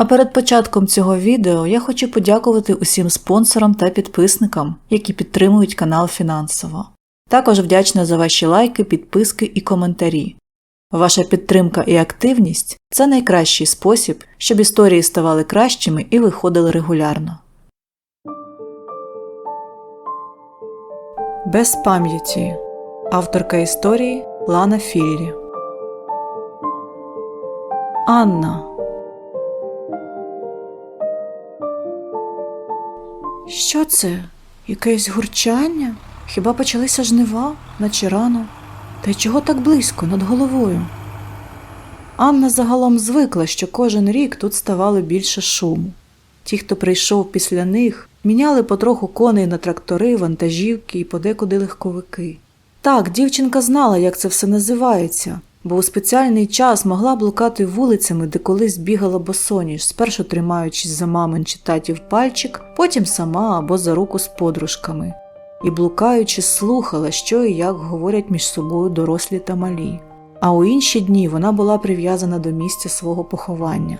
А перед початком цього відео я хочу подякувати усім спонсорам та підписникам, які підтримують канал фінансово. Також вдячна за ваші лайки, підписки і коментарі. Ваша підтримка і активність це найкращий спосіб, щоб історії ставали кращими і виходили регулярно. Без пам'яті. Авторка історії Лана Філлі. Анна. Що це? Якесь гурчання? Хіба почалися жнива, наче рано? Та й чого так близько над головою? Анна загалом звикла, що кожен рік тут ставало більше шуму. Ті, хто прийшов після них, міняли потроху коней на трактори, вантажівки і подекуди легковики. Так, дівчинка знала, як це все називається, бо у спеціальний час могла блукати вулицями, де колись бігала босоніж, спершу тримаючись за мамин чи татів пальчик, потім сама або за руку з подружками, і блукаючи, слухала, що і як говорять між собою дорослі та малі. А у інші дні вона була прив'язана до місця свого поховання.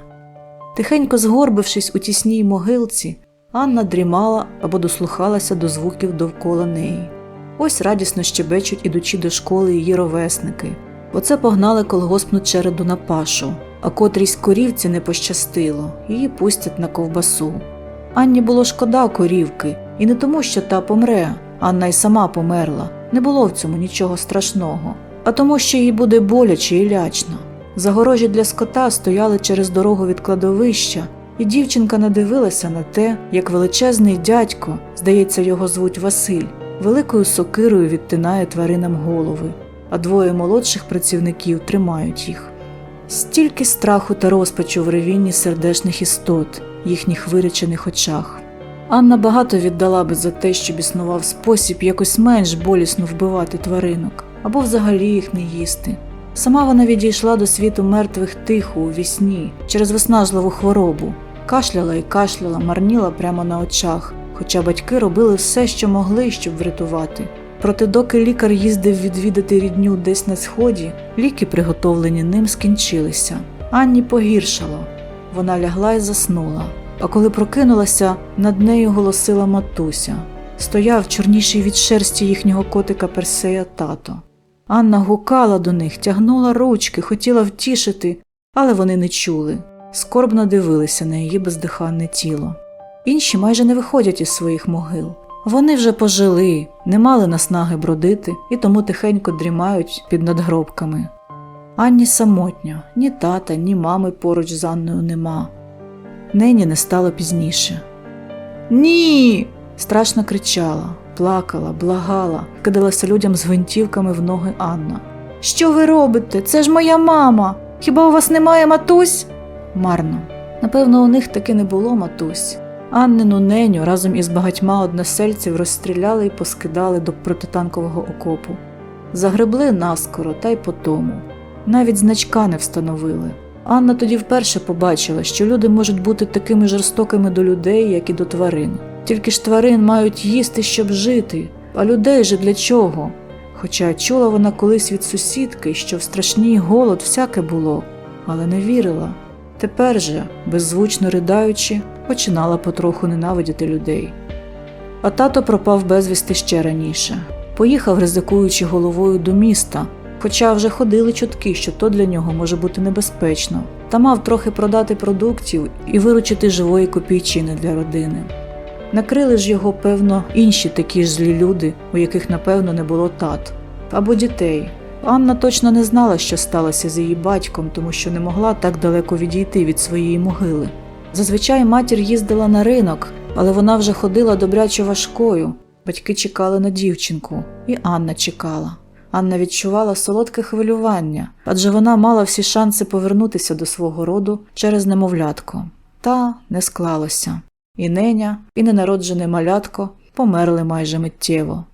Тихенько згорбившись у тісній могилці, Анна дрімала або дослухалася до звуків довкола неї. Ось радісно щебечуть, ідучи до школи її ровесники. Оце погнали колгоспну череду на пашу, а котрійсь корівці не пощастило, її пустять на ковбасу. Анні було шкода корівки, і не тому, що та помре, Анна й сама померла, не було в цьому нічого страшного, а тому, що їй буде боляче і лячно. Загорожі для скота стояли через дорогу від кладовища, і дівчинка надивилася на те, як величезний дядько, здається, його звуть Василь, великою сокирою відтинає тваринам голови, а двоє молодших працівників тримають їх. Стільки страху та розпачу в ревінні сердешних істот, їхніх виречених очах. Анна багато віддала би за те, щоб існував спосіб якось менш болісно вбивати тваринок або взагалі їх не їсти. Сама вона відійшла до світу мертвих тихо у вісні через виснажливу хворобу, кашляла і кашляла, марніла прямо на очах, хоча батьки робили все, що могли, щоб врятувати. Проте, доки лікар їздив відвідати рідню десь на сході, ліки, приготовлені ним, скінчилися. Анні погіршало. Вона лягла і заснула. А коли прокинулася, над нею голосила матуся. Стояв чорніший від шерсті їхнього котика Персея тато. Анна гукала до них, тягнула ручки, хотіла втішити, але вони не чули. Скорбно дивилися на її бездиханне тіло. Інші майже не виходять із своїх могил. Вони вже пожили, не мали наснаги бродити і тому тихенько дрімають під надгробками. Анні самотня, ні тата, ні мами поруч з Анною нема. Нені не стало пізніше. Ні. страшно кричала, плакала, благала, кидалася людям з гвинтівками в ноги Анна. Що ви робите? Це ж моя мама. Хіба у вас немає матусь? Марно. Напевно, у них таки не було матусь. Аннину неню разом із багатьма односельців розстріляли і поскидали до протитанкового окопу. Загребли наскоро та й по тому. Навіть значка не встановили. Анна тоді вперше побачила, що люди можуть бути такими жорстокими до людей, як і до тварин. Тільки ж тварин мають їсти, щоб жити, а людей же для чого? Хоча чула вона колись від сусідки, що в страшній голод всяке було, але не вірила. Тепер же, беззвучно riдаючи, починала потроху ненавидіти людей. А тато пропав безвісти ще раніше. Поїхав, ризикуючи головою до міста, хоча вже ходили чутки, що то для нього може бути небезпечно, та мав трохи продати продуктів і виручити живої копійчини для родини. Накрили ж його, певно, інші такі ж злі люди, у яких, напевно, не було тат або дітей. Анна точно не знала, що сталося з її батьком, тому що не могла так далеко відійти від своєї могили. Зазвичай матір їздила на ринок, але вона вже ходила добряче важкою. Батьки чекали на дівчинку, і Анна чекала. Анна відчувала солодке хвилювання, адже вона мала всі шанси повернутися до свого роду через немовлятко. Та не склалося. І неня, і ненароджене малятко померли майже миттєво.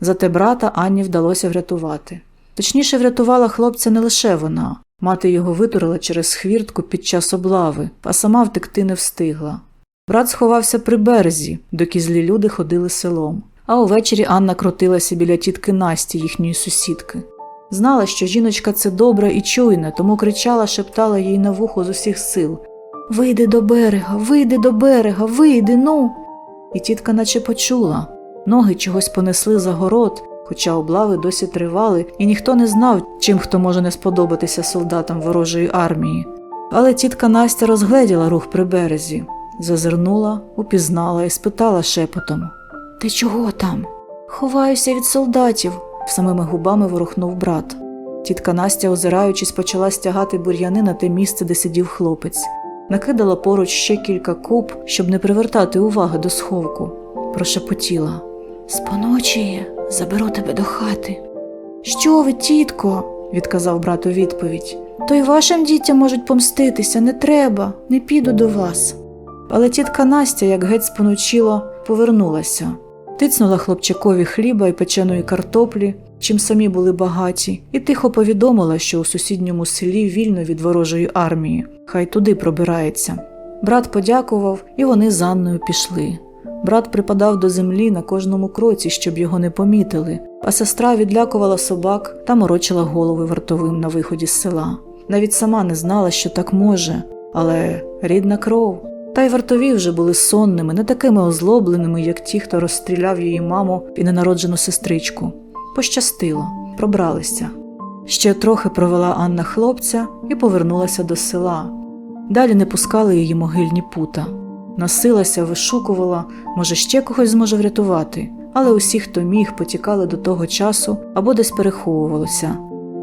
Зате брата Анні вдалося врятувати. Точніше, врятувала хлопця не лише вона. Мати його витурила через хвіртку під час облави, а сама втекти не встигла. Брат сховався при березі, доки злі люди ходили селом. А увечері Анна крутилася біля тітки Насті, їхньої сусідки. Знала, що жіночка це добра і чуйна, тому кричала, шептала їй на вухо з усіх сил Вийди до берега, вийди до берега, вийди, ну. І тітка наче почула. Ноги чогось понесли за город, хоча облави досі тривали, і ніхто не знав, чим хто може не сподобатися солдатам ворожої армії. Але тітка Настя розгледіла рух при березі, зазирнула, упізнала і спитала шепотом: Ти чого там? Ховаюся від солдатів, самими губами ворухнув брат. Тітка Настя, озираючись, почала стягати бур'яни на те місце, де сидів хлопець. Накидала поруч ще кілька куб, щоб не привертати уваги до сховку. Прошепотіла. Споночіє, заберу тебе до хати. Що ви, тітко? відказав брат у відповідь. То й вашим дітям можуть помститися, не треба, не піду до вас. Але тітка Настя, як геть спонучила, повернулася, тицнула хлопчакові хліба і печеної картоплі, чим самі були багаті, і тихо повідомила, що у сусідньому селі вільно від ворожої армії, хай туди пробирається. Брат подякував, і вони з Анною пішли. Брат припадав до землі на кожному кроці, щоб його не помітили, а сестра відлякувала собак та морочила голови вартовим на виході з села. Навіть сама не знала, що так може, але рідна кров. Та й вартові вже були сонними, не такими озлобленими, як ті, хто розстріляв її маму і ненароджену сестричку. Пощастило, пробралися. Ще трохи провела Анна хлопця і повернулася до села. Далі не пускали її могильні пута. Носилася, вишукувала, може, ще когось зможе врятувати, але усі, хто міг, потікали до того часу або десь переховувалося.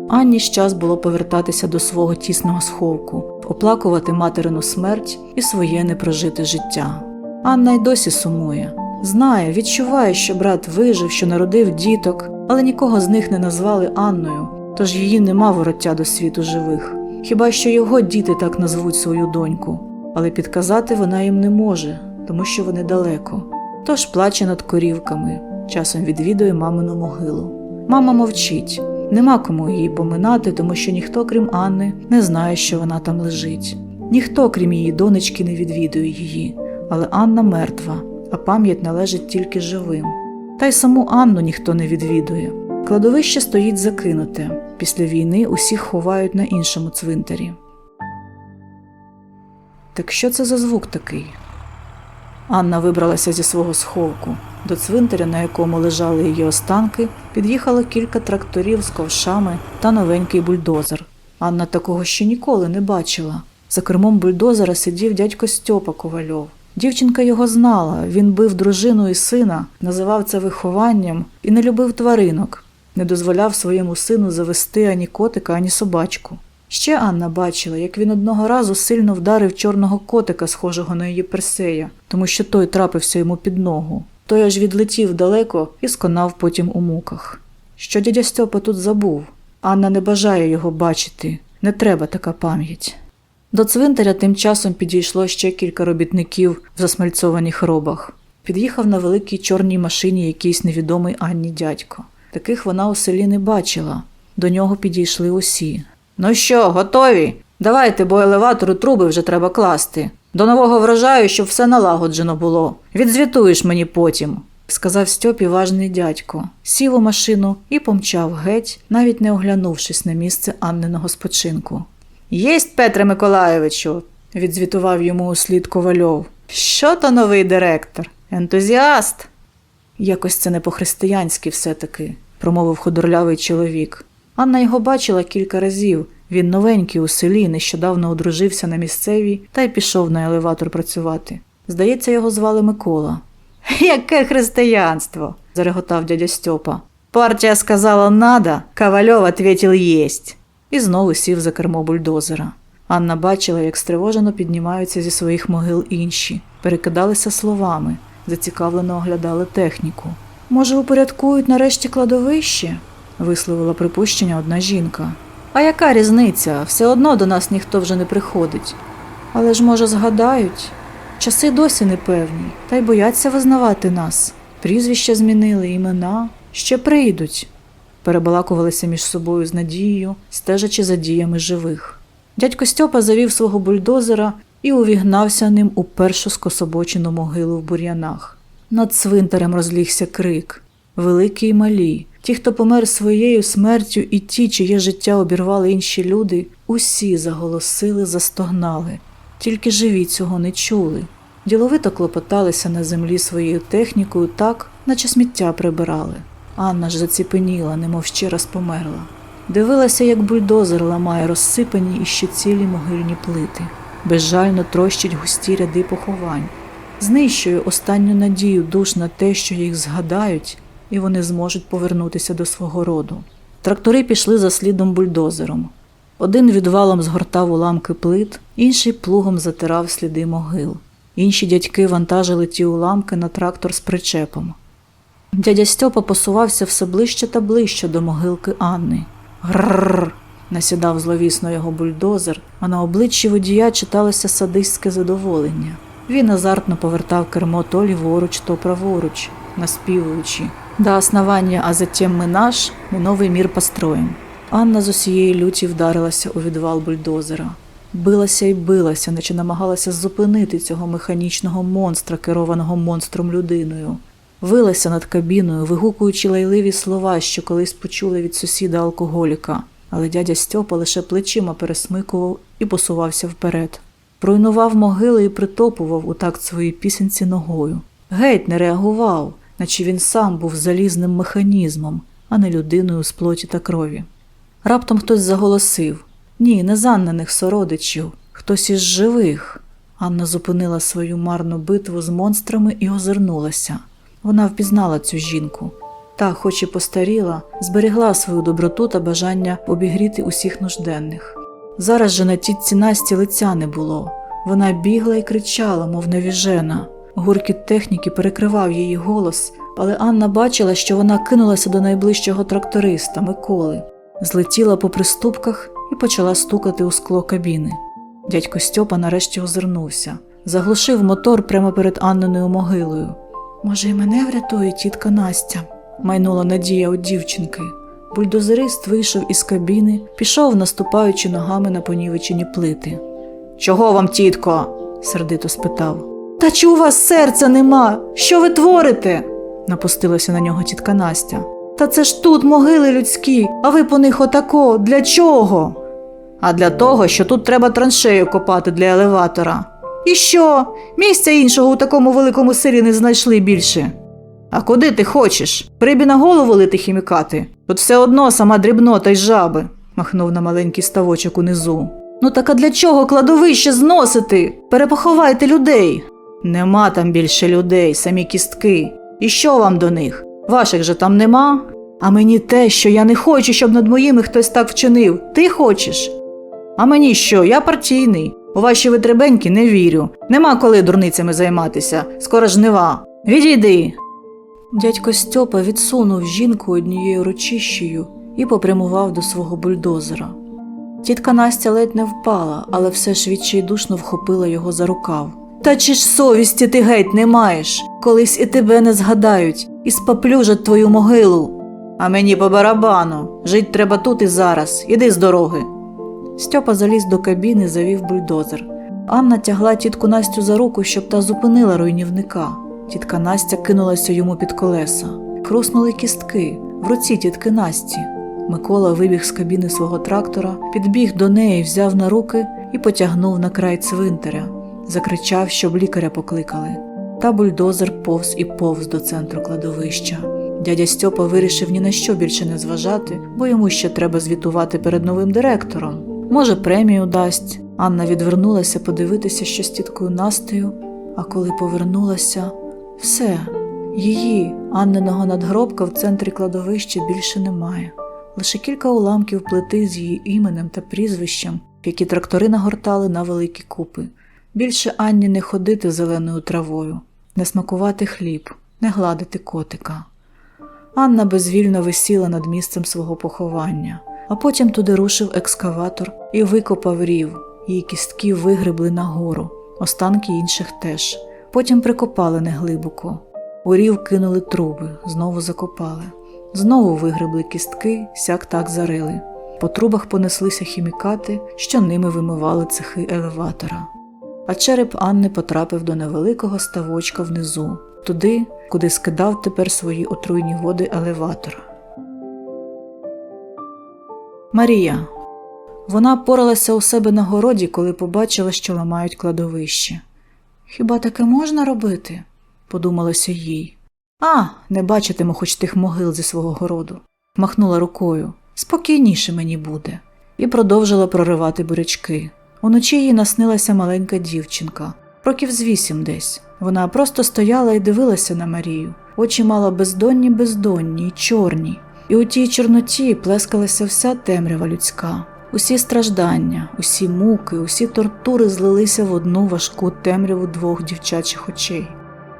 Анні ж час було повертатися до свого тісного сховку, оплакувати материну смерть і своє непрожите життя. Анна й досі сумує. Знає, відчуває, що брат вижив, що народив діток, але нікого з них не назвали Анною, тож її нема вороття до світу живих. Хіба що його діти так назвуть свою доньку, але підказати вона їм не може, тому що вони далеко. Тож плаче над корівками, часом відвідує мамину могилу. Мама мовчить, нема кому її поминати, тому що ніхто, крім Анни, не знає, що вона там лежить. Ніхто, крім її донечки, не відвідує її, але Анна мертва, а пам'ять належить тільки живим. Та й саму Анну ніхто не відвідує. Кладовище стоїть закинуте. Після війни усіх ховають на іншому цвинтарі. Так що це за звук такий? Анна вибралася зі свого сховку. До цвинтаря, на якому лежали її останки, під'їхало кілька тракторів з ковшами та новенький бульдозер. Анна такого ще ніколи не бачила. За кермом бульдозера сидів дядько Стьопа Ковальов. Дівчинка його знала, він бив дружину і сина, називав це вихованням і не любив тваринок, не дозволяв своєму сину завести ані котика, ані собачку. Ще Анна бачила, як він одного разу сильно вдарив чорного котика, схожого на її персея, тому що той трапився йому під ногу. Той аж відлетів далеко і сконав потім у муках. Що дядя Стьопа тут забув? Анна не бажає його бачити, не треба така пам'ять. До цвинтаря тим часом підійшло ще кілька робітників в засмальцованих робах. Під'їхав на великій чорній машині якийсь невідомий Анні дядько. Таких вона у селі не бачила. До нього підійшли усі. Ну що, готові? Давайте, бо елеватору труби вже треба класти. До нового врожаю, щоб все налагоджено було. Відзвітуєш мені потім, сказав Стьопі важний дядько, сів у машину і помчав геть, навіть не оглянувшись на місце Анниного спочинку. Єсть, Петре Миколайовичу, відзвітував йому услід ковальов. Що то новий директор? Ентузіаст? Якось це не по-християнськи все-таки, промовив худорлявий чоловік. Анна його бачила кілька разів. Він новенький у селі, нещодавно одружився на місцевій та й пішов на елеватор працювати. Здається, його звали Микола. Яке християнство? зареготав дядя Стьопа. Партія сказала надо, Ковальов ответил єсть. І знову сів за кермо бульдозера. Анна бачила, як стривожено піднімаються зі своїх могил інші, перекидалися словами, зацікавлено оглядали техніку. Може, упорядкують нарешті кладовище? Висловила припущення одна жінка. А яка різниця? Все одно до нас ніхто вже не приходить. Але ж, може, згадають? Часи досі непевні, та й бояться визнавати нас. Прізвища змінили, імена, ще прийдуть. Перебалакувалися між собою з надією, стежачи за діями живих. Дядько Стьопа завів свого бульдозера і увігнався ним у першу скособочену могилу в бур'янах. Над цвинтарем розлігся крик великі й малі. Ті, хто помер своєю смертю, і ті, чиє життя обірвали інші люди, усі заголосили, застогнали. тільки живі цього не чули. Діловито клопоталися на землі своєю технікою так, наче сміття прибирали. Анна ж заціпеніла, немов ще раз померла. Дивилася, як бульдозер ламає розсипані і ще цілі могильні плити, безжально трощить густі ряди поховань, знищує останню надію душ на те, що їх згадають, і вони зможуть повернутися до свого роду. Трактори пішли за слідом бульдозером. Один відвалом згортав уламки плит, інший плугом затирав сліди могил. Інші дядьки вантажили ті уламки на трактор з причепом. Дядя Стьопа посувався все ближче та ближче до могилки Анни. Грррр. насідав зловісно його бульдозер, а на обличчі водія читалося садистське задоволення. Він азартно повертав кермо то ліворуч, то праворуч, наспівуючи. До основання, а затем ми наш, ми новий мір построїм. Анна з усієї люті вдарилася у відвал бульдозера. Билася і билася, наче намагалася зупинити цього механічного монстра, керованого монстром людиною. Вилася над кабіною, вигукуючи лайливі слова, що колись почули від сусіда алкоголіка, але дядя Стьопа лише плечима пересмикував і посувався вперед. Руйнував могили і притопував у такт своїй пісенці ногою. Геть не реагував, наче він сам був залізним механізмом, а не людиною з плоті та крові. Раптом хтось заголосив ні, не з Анниних сородичів, хтось із живих. Анна зупинила свою марну битву з монстрами і озирнулася. Вона впізнала цю жінку. Та, хоч і постаріла, зберегла свою доброту та бажання обігріти усіх нужденних. Зараз же на тітці Насті лиця не було. Вона бігла і кричала, мов невіжена. Гуркіт техніки перекривав її голос, але Анна бачила, що вона кинулася до найближчого тракториста Миколи, злетіла по приступках і почала стукати у скло кабіни. Дядько Стьопа нарешті озирнувся, заглушив мотор прямо перед Анниною могилою. Може, і мене врятує тітка Настя, майнула надія у дівчинки. Бульдозерист вийшов із кабіни, пішов, наступаючи ногами на понівечені плити. Чого вам, тітко? сердито спитав. Та чи у вас серця нема? Що ви творите? напустилася на нього тітка Настя. Та це ж тут могили людські, а ви по них отако. Для чого? А для того, що тут треба траншею копати для елеватора. І що? Місця іншого у такому великому селі не знайшли більше. А куди ти хочеш? Прибі на голову лити хімікати? Тут все одно сама дрібнота й жаби, махнув на маленький ставочок унизу. Ну так а для чого кладовище зносити? Перепоховайте людей. Нема там більше людей, самі кістки. І що вам до них? Ваших же там нема? А мені те, що я не хочу, щоб над моїми хтось так вчинив. Ти хочеш? А мені що? Я партійний. У ваші витребеньки не вірю. Нема коли дурницями займатися. Скоро жнива. Відійди. Дядько Стьопа відсунув жінку однією ручищею і попрямував до свого бульдозера. Тітка Настя ледь не впала, але все ж відчайдушно вхопила його за рукав. Та чи ж совісті ти геть не маєш? Колись і тебе не згадають, і споплюжать твою могилу. А мені по барабану. Жить треба тут і зараз. Іди з дороги. Стьопа заліз до кабіни, завів бульдозер. Анна тягла тітку Настю за руку, щоб та зупинила руйнівника. Тітка Настя кинулася йому під колеса. Хруснули кістки в руці тітки Насті. Микола вибіг з кабіни свого трактора, підбіг до неї, взяв на руки і потягнув на край цвинтаря. Закричав, щоб лікаря покликали. Та бульдозер повз і повз до центру кладовища. Дядя Стьопа вирішив ні на що більше не зважати, бо йому ще треба звітувати перед новим директором. Може, премію дасть. Анна відвернулася подивитися, що з тіткою Настею, а коли повернулася, все, її, Анниного надгробка в центрі кладовища більше немає. Лише кілька уламків плити з її іменем та прізвищем, які трактори нагортали на великі купи. Більше Анні не ходити зеленою травою, не смакувати хліб, не гладити котика. Анна безвільно висіла над місцем свого поховання, а потім туди рушив екскаватор і викопав рів. Її кістки вигребли нагору, останки інших теж. Потім прикопали неглибоко. У рів кинули труби, знову закопали. Знову вигребли кістки, сяк так зарили. По трубах понеслися хімікати, що ними вимивали цехи елеватора. А череп Анни потрапив до невеликого ставочка внизу, туди, куди скидав тепер свої отруйні води елеватор. Марія. Вона поралася у себе на городі, коли побачила, що ламають кладовище. Хіба таке можна робити? подумалося їй. А, не бачитиму хоч тих могил зі свого городу. Махнула рукою. Спокійніше мені буде. І продовжила проривати бурячки. Уночі їй наснилася маленька дівчинка, років з вісім десь. Вона просто стояла і дивилася на Марію. Очі мала бездонні, бездонні й чорні. І у тій чорноті плескалася вся темрява людська. Усі страждання, усі муки, усі тортури злилися в одну важку темряву двох дівчачих очей.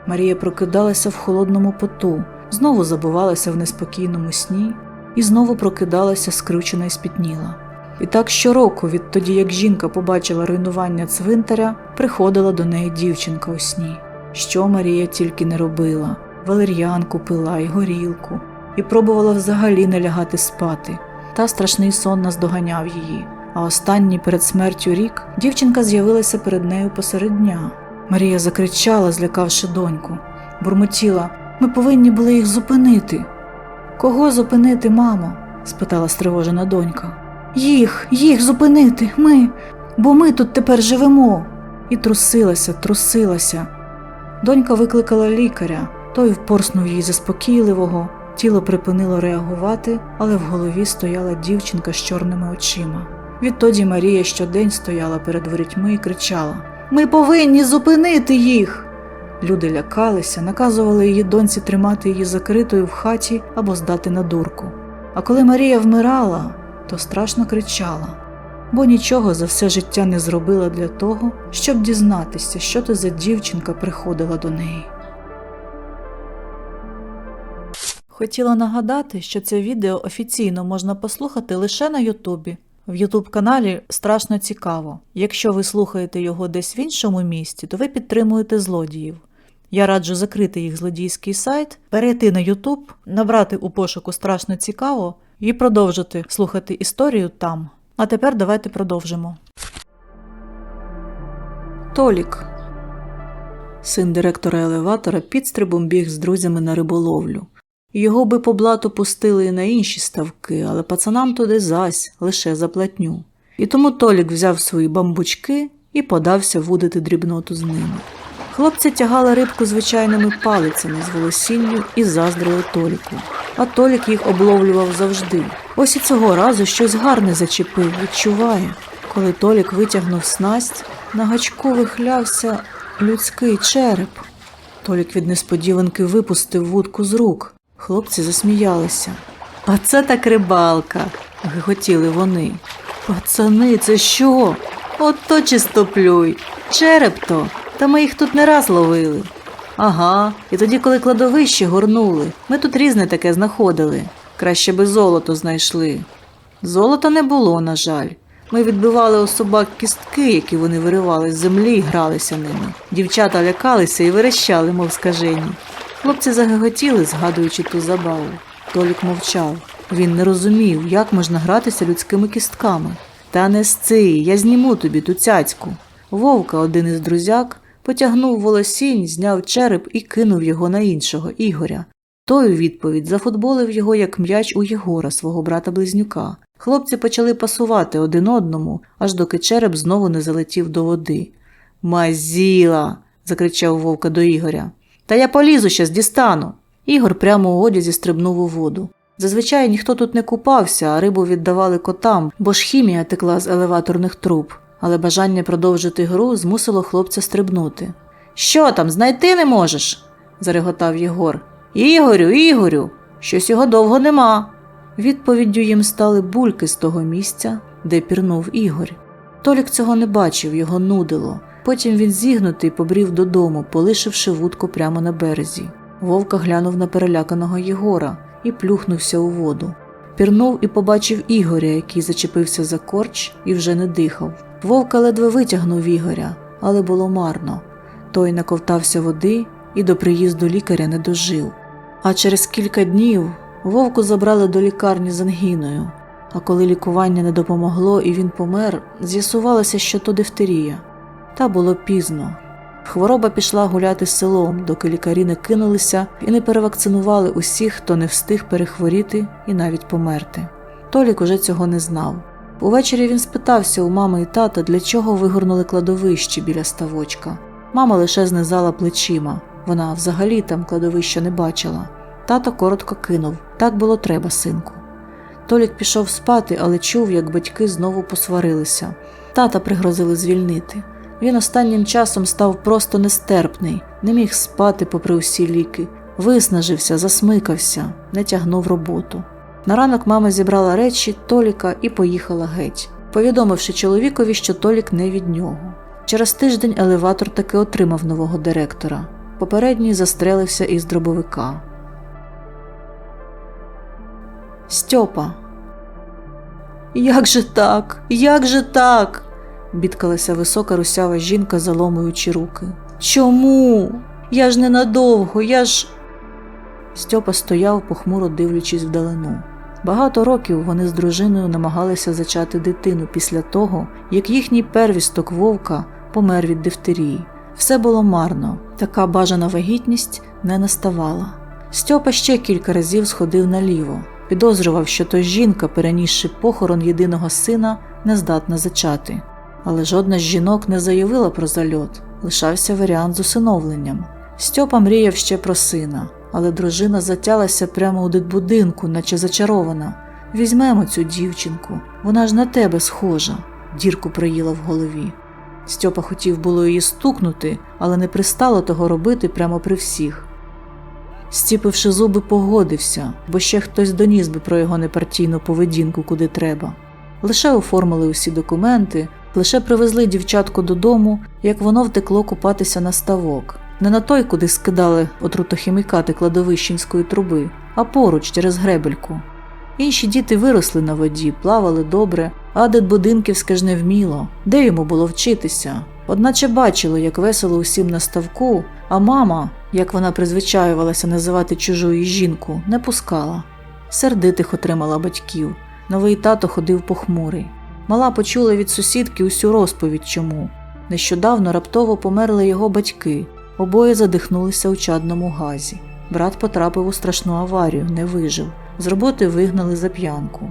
Марія прокидалася в холодному поту, знову забувалася в неспокійному сні і знову прокидалася скручена і спітніла. І так щороку, відтоді як жінка побачила руйнування цвинтаря, приходила до неї дівчинка у сні. Що Марія тільки не робила валер'янку пила і горілку, і пробувала взагалі не лягати спати. Та страшний сон наздоганяв її. А останній перед смертю рік дівчинка з'явилася перед нею посеред дня. Марія закричала, злякавши доньку, бурмотіла ми повинні були їх зупинити. Кого зупинити, мамо? спитала стривожена донька. Їх, їх зупинити, ми, бо ми тут тепер живемо. І трусилася, трусилася. Донька викликала лікаря, той впорснув їй заспокійливого, тіло припинило реагувати, але в голові стояла дівчинка з чорними очима. Відтоді Марія щодень стояла перед ворітьми і кричала: Ми повинні зупинити їх. Люди лякалися, наказували її доньці тримати її закритою в хаті або здати на дурку. А коли Марія вмирала, то страшно кричала, бо нічого за все життя не зробила для того, щоб дізнатися, що то за дівчинка приходила до неї. Хотіла нагадати, що це відео офіційно можна послухати лише на Ютубі. В Ютуб каналі страшно цікаво. Якщо ви слухаєте його десь в іншому місті, то ви підтримуєте злодіїв. Я раджу закрити їх злодійський сайт, перейти на Ютуб, набрати у пошуку страшно цікаво і продовжити слухати історію там. А тепер давайте продовжимо. Толік. Син директора елеватора підстрибом біг з друзями на риболовлю. Його би по блату пустили і на інші ставки, але пацанам туди зась лише за платню. І тому Толік взяв свої бамбучки і подався вудити дрібноту з ними. Хлопці тягали рибку звичайними палицями з волосінню і заздрили Толіку. А Толік їх обловлював завжди. Ось і цього разу щось гарне зачепив, відчуває. Коли Толік витягнув снасть, на гачку вихлявся людський череп. Толік від несподіванки випустив вудку з рук. Хлопці засміялися. А це так рибалка, гиготіли вони. Пацани, це що? Ото чистоплюй. Череп то. Та ми їх тут не раз ловили. Ага, і тоді, коли кладовище горнули, ми тут різне таке знаходили. Краще би золото знайшли. Золота не було, на жаль. Ми відбивали у собак кістки, які вони виривали з землі і гралися ними. Дівчата лякалися і верещали, мов скажені. Хлопці загиготіли, згадуючи ту забаву. Толік мовчав. Він не розумів, як можна гратися людськими кістками. Та не сци, я зніму тобі ту цяцьку. Вовка, один із друзяк, потягнув волосінь, зняв череп і кинув його на іншого Ігоря. Той у відповідь зафутболив його як м'яч у Єгора, свого брата близнюка. Хлопці почали пасувати один одному, аж доки череп знову не залетів до води. Мазіла. закричав вовка до Ігоря. Та я полізу щас дістану. Ігор прямо у одязі стрибнув у воду. Зазвичай ніхто тут не купався, а рибу віддавали котам, бо ж хімія текла з елеваторних труб, але бажання продовжити гру змусило хлопця стрибнути. Що там, знайти не можеш? зареготав Єгор. Ігорю, Ігорю, щось його довго нема. Відповіддю їм стали бульки з того місця, де пірнув Ігор. Толік цього не бачив, його нудило. Потім він зігнутий побрів додому, полишивши вудку прямо на березі. Вовка глянув на переляканого Єгора і плюхнувся у воду. Пірнув і побачив Ігоря, який зачепився за корч і вже не дихав. Вовка ледве витягнув Ігоря, але було марно. Той наковтався води і до приїзду лікаря не дожив. А через кілька днів вовку забрали до лікарні з ангіною. А коли лікування не допомогло і він помер, з'ясувалося, що то дифтерія. Та було пізно. Хвороба пішла гуляти селом, доки лікарі не кинулися і не перевакцинували усіх, хто не встиг перехворіти і навіть померти. Толік уже цього не знав. Увечері він спитався у мами і тата, для чого вигорнули кладовище біля ставочка. Мама лише знизала плечима. Вона взагалі там кладовища не бачила. Тато коротко кинув так було треба, синку. Толік пішов спати, але чув, як батьки знову посварилися. Тата пригрозили звільнити. Він останнім часом став просто нестерпний, не міг спати попри усі ліки, виснажився, засмикався, не тягнув роботу. На ранок мама зібрала речі Толіка і поїхала геть, повідомивши чоловікові, що Толік не від нього. Через тиждень елеватор таки отримав нового директора. Попередній застрелився із дробовика. Стьопа. Як же так? Як же так? Бідкалася висока русява жінка, заломуючи руки. Чому? Я ж ненадовго, я ж. Стьопа стояв, похмуро дивлячись вдалину. Багато років вони з дружиною намагалися зачати дитину після того, як їхній первісток вовка помер від дифтерії. Все було марно, така бажана вагітність не наставала. Стьопа ще кілька разів сходив наліво, підозрював, що то жінка, перенісши похорон єдиного сина, не здатна зачати. Але жодна з жінок не заявила про зальот, лишався варіант з усиновленням. Стьопа мріяв ще про сина, але дружина затялася прямо у дитбудинку, наче зачарована. Візьмемо цю дівчинку, вона ж на тебе схожа, дірку проїла в голові. Стьопа хотів було її стукнути, але не пристало того робити прямо при всіх. Стіпивши зуби, погодився, бо ще хтось доніс би про його непартійну поведінку куди треба. Лише оформили усі документи, лише привезли дівчатку додому, як воно втекло купатися на ставок, не на той, куди скидали отрутохімікати кладовищенської труби, а поруч через гребельку. Інші діти виросли на воді, плавали добре, а Дитбудинківське ж не вміло, де йому було вчитися. Одначе бачило, як весело усім на ставку, а мама, як вона призвичаювалася називати чужу її жінку, не пускала. Сердитих отримала батьків. Новий тато ходив похмурий. Мала почула від сусідки усю розповідь чому. Нещодавно раптово померли його батьки, обоє задихнулися у чадному газі. Брат потрапив у страшну аварію, не вижив. З роботи вигнали за п'янку.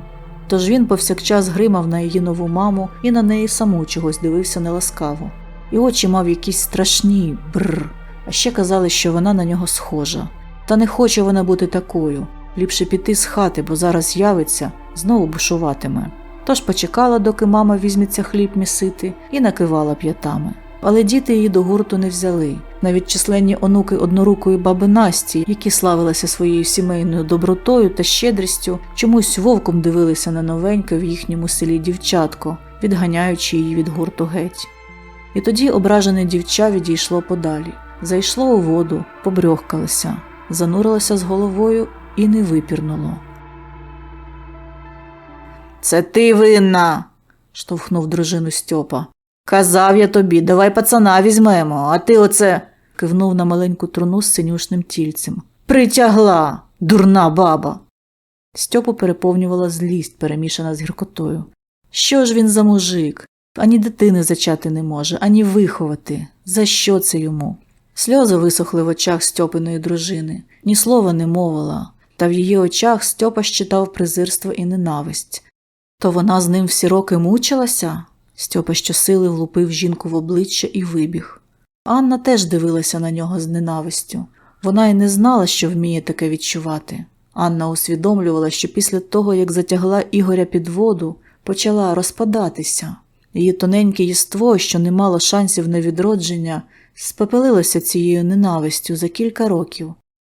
Тож він повсякчас гримав на її нову маму і на неї саму чогось дивився неласкаво. І очі мав якісь страшні бррр. А ще казали, що вона на нього схожа. Та не хоче вона бути такою. Ліпше піти з хати, бо зараз явиться, знову бушуватиме. Тож почекала, доки мама візьметься хліб місити, і накивала п'ятами. Але діти її до гурту не взяли. Навіть численні онуки однорукої баби Насті, які славилися своєю сімейною добротою та щедрістю, чомусь вовком дивилися на новеньке в їхньому селі дівчатко, відганяючи її від гурту геть. І тоді ображене дівча відійшло подалі, зайшло у воду, побрьохкалося, занурилося з головою і не випірнуло. Це ти винна. штовхнув дружину Стьопа. Казав я тобі, давай пацана візьмемо, а ти оце. кивнув на маленьку труну з синюшним тільцем. Притягла, дурна баба. Стьопу переповнювала злість, перемішана з гіркотою. Що ж він за мужик? Ані дитини зачати не може, ані виховати. За що це йому? Сльози висохли в очах Стьопиної дружини, ні слова не мовила, та в її очах Стьопа щитав презирство і ненависть. То вона з ним всі роки мучилася? Стьопа щосили влупив жінку в обличчя і вибіг. Анна теж дивилася на нього з ненавистю. Вона й не знала, що вміє таке відчувати. Анна усвідомлювала, що після того, як затягла Ігоря під воду, почала розпадатися. Її тоненьке єство, що не мало шансів на відродження, спепелилося цією ненавистю за кілька років,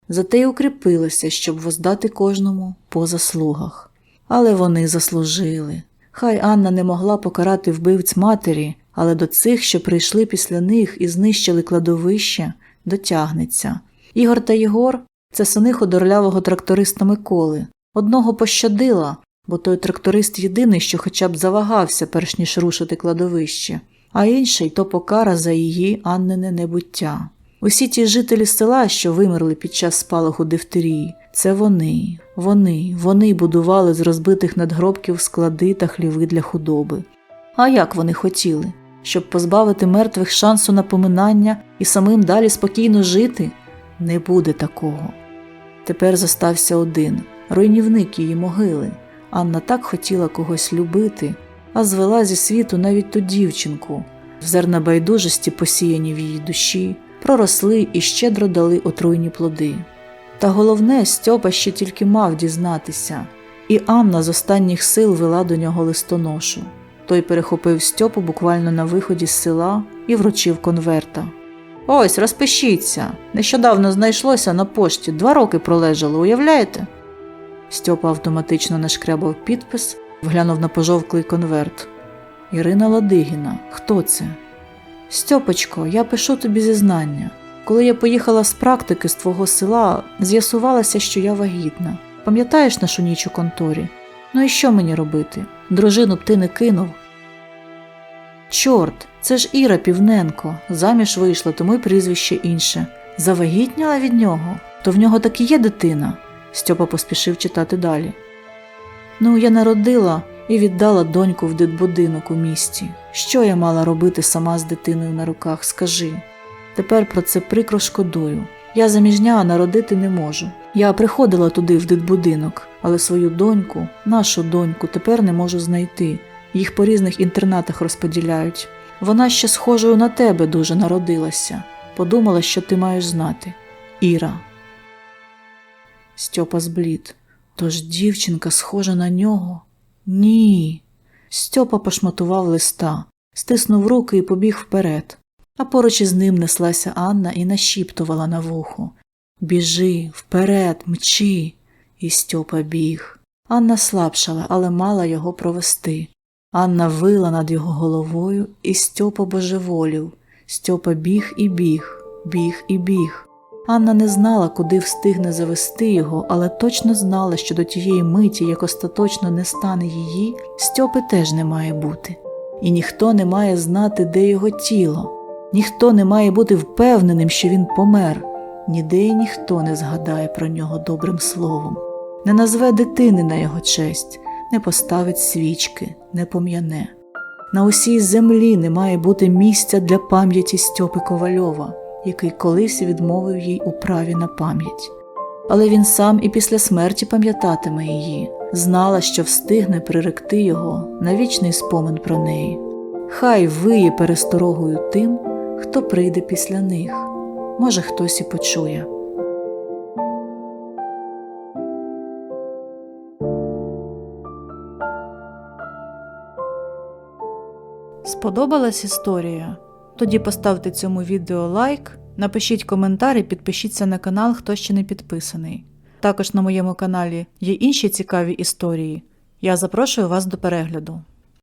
зате й укріпилося, щоб воздати кожному по заслугах. Але вони заслужили. Хай Анна не могла покарати вбивць матері, але до цих, що прийшли після них і знищили кладовище, дотягнеться. Ігор та Єгор це сини худорлявого тракториста Миколи. Одного пощадила, бо той тракторист єдиний, що хоча б завагався, перш ніж рушити кладовище, а інший то покара за її Аннине небуття. Усі ті жителі села, що вимерли під час спалаху дифтерії, це вони, вони, вони будували з розбитих надгробків склади та хліви для худоби. А як вони хотіли? Щоб позбавити мертвих шансу на поминання і самим далі спокійно жити? Не буде такого. Тепер зостався один руйнівник її могили. Анна так хотіла когось любити, а звела зі світу навіть ту дівчинку. Зерна байдужості, посіяні в її душі, проросли і щедро дали отруйні плоди. Та головне, Стьопа ще тільки мав дізнатися, і Анна з останніх сил вела до нього листоношу. Той перехопив Стьопу буквально на виході з села і вручив конверта. Ось, розпишіться. Нещодавно знайшлося на пошті, два роки пролежало, уявляєте? Стьопа автоматично нашкрябав підпис, вглянув на пожовклий конверт. Ірина Ладигіна, хто це? Стьопочко, я пишу тобі зізнання. Коли я поїхала з практики з твого села, з'ясувалося, що я вагітна. Пам'ятаєш нашу ніч у конторі? Ну і що мені робити? Дружину б ти не кинув. Чорт, це ж Іра Півненко. Заміж вийшла, тому й прізвище інше. Завагітніла від нього, то в нього таки є дитина. Стьопа поспішив читати далі. Ну, я народила і віддала доньку в дитбудинок у місті. Що я мала робити сама з дитиною на руках, скажи. Тепер про це прикро шкодую. Я заміжня, народити не можу. Я приходила туди в дитбудинок, але свою доньку, нашу доньку, тепер не можу знайти. Їх по різних інтернатах розподіляють. Вона ще схожою на тебе дуже народилася. Подумала, що ти маєш знати. Іра. Стьопа зблід. Тож дівчинка схожа на нього? Ні. Стьопа пошматував листа, стиснув руки і побіг вперед. А поруч із ним неслася Анна і нашіптувала на вухо Біжи, вперед, мчи. І Стьопа біг. Анна слабшала, але мала його провести. Анна вила над його головою, і Стьопа божеволів. Стьопа біг і біг, біг і біг. Анна не знала, куди встигне завести його, але точно знала, що до тієї миті, як остаточно не стане її, Стьопи теж не має бути. І ніхто не має знати, де його тіло, ніхто не має бути впевненим, що він помер, ніде й ніхто не згадає про нього добрим словом, не назве дитини на його честь, не поставить свічки, не пом'яне. На усій землі не має бути місця для пам'яті Стьопи Ковальова, який колись відмовив їй у праві на пам'ять. Але він сам і після смерті пам'ятатиме її, знала, що встигне приректи його на вічний спомин про неї. Хай виє пересторогою тим, хто прийде після них. Може, хтось і почує. Сподобалась історія? Тоді поставте цьому відео лайк, напишіть коментар і підпишіться на канал, хто ще не підписаний. Також на моєму каналі є інші цікаві історії. Я запрошую вас до перегляду.